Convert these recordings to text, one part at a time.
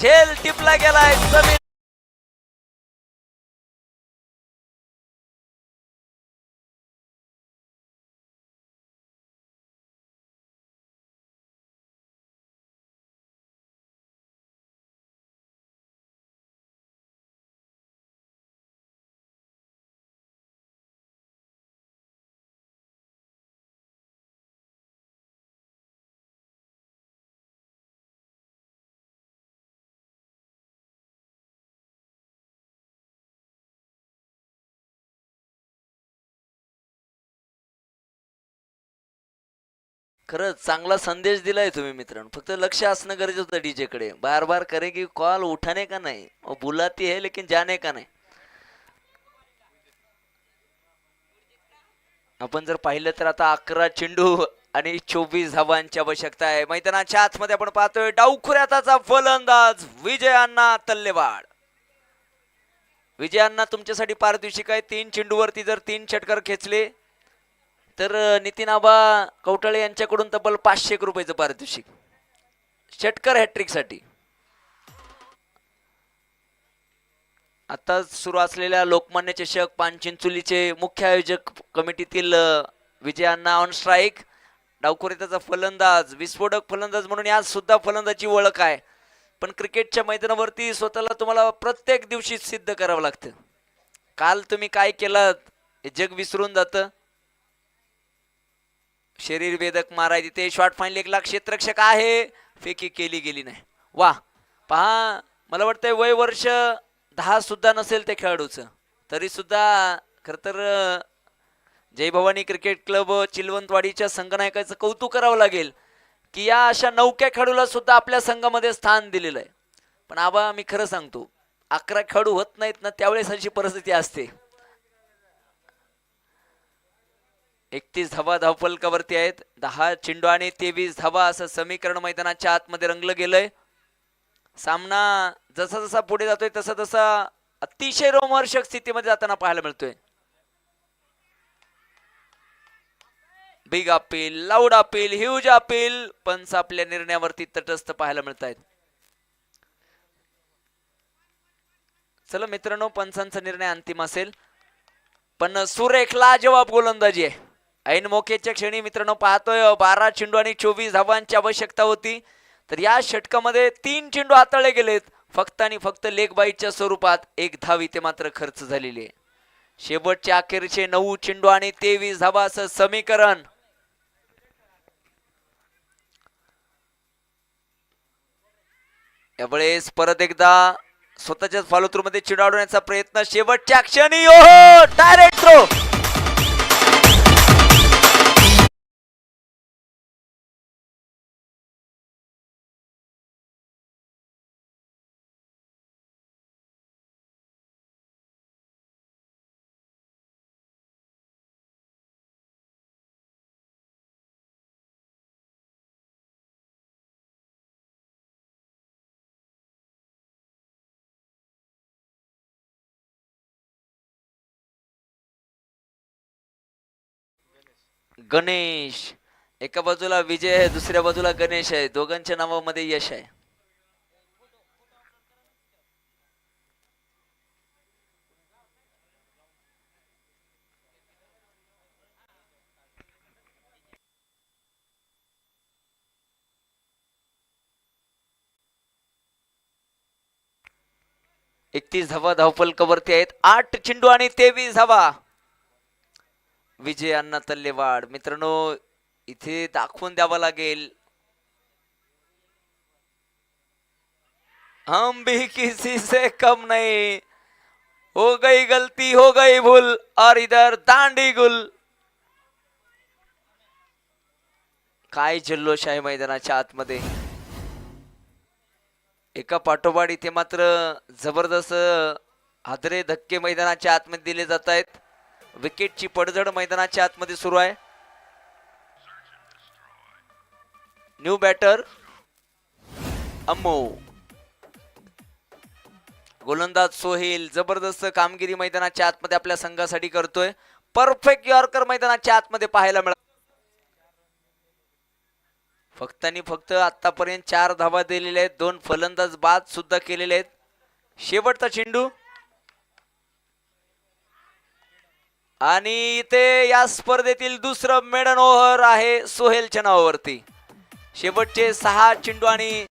झेल टिपला गेलाय जमीन खरंच चांगला संदेश दिलाय तुम्ही मित्रांनो. फक्त लक्ष असणं गरजेचं होतं डीजे कडे बार बार करे की कॉल उठाने का नाही? बुलाती है लेकिन जाने का नाही? आपण जर पाहिलं तर आता अकरा चेंडू आणि चोवीस धावांची आवश्यकता आहे. मैदानाच्या आतमध्ये आपण पाहतोय डावखुऱ्याचा फलंदाज विजयांना तल्लेवाड विजयांना तुमच्यासाठी पारितोषिक आहे. तीन चेंडूवरती जर तीन षटकार खेचले तर नितीन आबा कवटाळे यांच्याकडून तब्बल पाचशे एक रुपयाचं पारितोषिक. षटकर हॅट्रिकसाठी आता सुरू असलेल्या लोकमान्य चषक पानचिंचुलीचे मुख्य आयोजक कमिटीतील विजयांना ऑन स्ट्राईक डावखोरेताचा फलंदाज विस्फोटक फलंदाज म्हणून आज सुद्धा फलंदाजी ओळख आहे. पण क्रिकेटच्या मैदानावरती स्वतःला तुम्हाला प्रत्येक दिवशी सिद्ध करावं लागतं. काल तुम्ही काय केलं हे जग विसरून जातं. शरीर वेदक मारायचे ते शॉर्ट फाईन एक लाख आहे. फेकी केली गेली नाही. वा पहा मला वाटतंय वय वर्ष दहा सुद्धा नसेल ते खेळाडूचं. तरी सुद्धा खरं तर जयभवानी जय भवानी क्रिकेट क्लब चिलवंतवाडीच्या संघनायकाचं कौतुक करावं लागेल की या अशा नौक्या खेळाडूला सुद्धा आपल्या संघामध्ये स्थान दिलेलं आहे. पण आबा मी खरं सांगतो अकरा खेळाडू होत नाहीत ना त्यावेळेस अशी परिस्थिती असते. एकतीस धावा धावफलकावरती आहेत. दहा चेंडू आणि तेवीस धावा असं समीकरण मैदानाच्या आतमध्ये रंगलं गेलंय. सामना जसा जसा पुढे जातोय तसा तसा अतिशय रोमहर्षक स्थितीमध्ये जाताना पाहायला मिळतोय. Big appeal loud appeal huge appeal पंच आपल्या निर्णयावरती तटस्थ पाहायला मिळत आहेत चला मित्रांनो पंचांचा निर्णय अंतिम असेल. पण सुरेख लाजवाब गोलंदाजी आहे. ऐन मोकेच्या क्षणी मित्रांनो पाहतोय बारा चेंडू आणि चोवीस धावांची आवश्यकता होती. तर या षटकामध्ये तीन चेंडू हाताळले गेलेत. फक्त आणि फक्त लेग बाईटच्या स्वरूपात एक धाव इथे मात्र खर्च झालेली आहे. शेवटचे अखेरचे नऊ चेंडू आणि तेवीस धावा असं समीकरण. यावेळेस परत एकदा स्वतःच्याच फॉलो थ्रू मध्ये चिडाडवण्याचा प्रयत्न. शेवटच्या क्षणी ओहो! Direct throw Ganesh. एका बाजूला विजय आहे दुसऱ्या बाजूला गणेश आहे. दोघांच्या नावामध्ये यश आहे. एकतीस धावा धावफलकावरती आहेत. आठ चेंडू आणि तेवीस धावा. विजय अण्णा तल्लेवाड. मित्रांनो इथे दाखवून द्यावा लागेल. हम भी किसी से कम नहीं. हो गई गलती हो गई भूल. और इधर दांडी गुल. काय जल्लोष आहे मैदानाच्या आतमध्ये. एका पाठोपाठ इथे मात्र जबरदस्त हादरे धक्के मैदानाच्या आतमध्ये दिले जात आहेत. विकेटची पडझड मैदानाच्या आतमध्ये सुरू आहे. न्यू बॅटर अम्मो. गोलंदाज सोहेल जबरदस्त कामगिरी मैदानाच्या आतमध्ये आपल्या संघासाठी करतोय. परफेक्ट यॉर्कर मैदानाच्या आतमध्ये पाहायला मिळत फक्त आणि फक्त आतापर्यंत चार धावा दिलेल्या आहेत. दोन फलंदाज बाद सुद्धा केलेले आहेत. शेवटचा चेंडू. आणि इथे या स्पर्धेतील दुसरं मेडन ओव्हर आहे सोहेलच्या नावावरती. शेवटचे सहा चेंडू आणि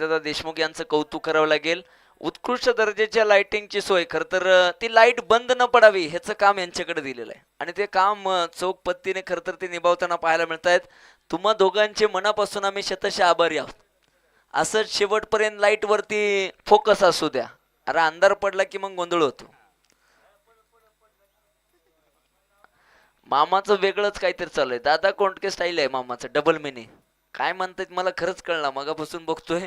दादा देशमुख यांचं कौतुक करावं लागेल. उत्कृष्ट दर्जाच्या लाइटिंगची सोय. खर तर ती लाइट बंद न पडावी ह्याचं काम यांच्याकडे दिलेलं आहे. आणि ते काम चोख पत्तीने खर तर ते निभावताना पाहायला मिळत आहेत तुम्हा दोघांचे मनापासून आम्ही शतशः आभारी आहोत. असंच शेवटपर्यंत लाइट वरती फोकस असू द्या. अरे अंधार पडला की मग गोंधळ होतो. मामाचं वेगळंच काहीतरी चालू आहे. दादा कोंडके स्टाईल आहे मामाचं? डबल मिनी काय म्हणतात मला खरंच कळला मगापासून बघतोय.